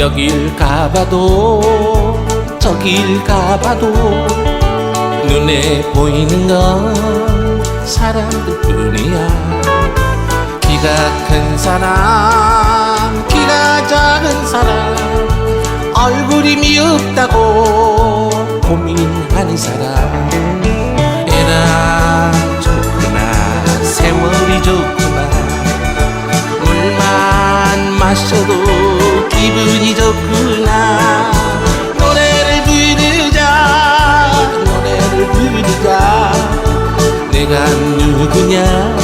여길 가봐도 저길 가봐도 눈에 보이는 건 사람들 뿐이야. 키가 큰 사람 키가 작은 사람 얼굴이 미흡다고 고민하는 사람. 에라 좋구나 세월이 좋구나. 물만 마셔도 기분이 좋구나. 노래를 부르자 노래를 부르자. 내가 누구냐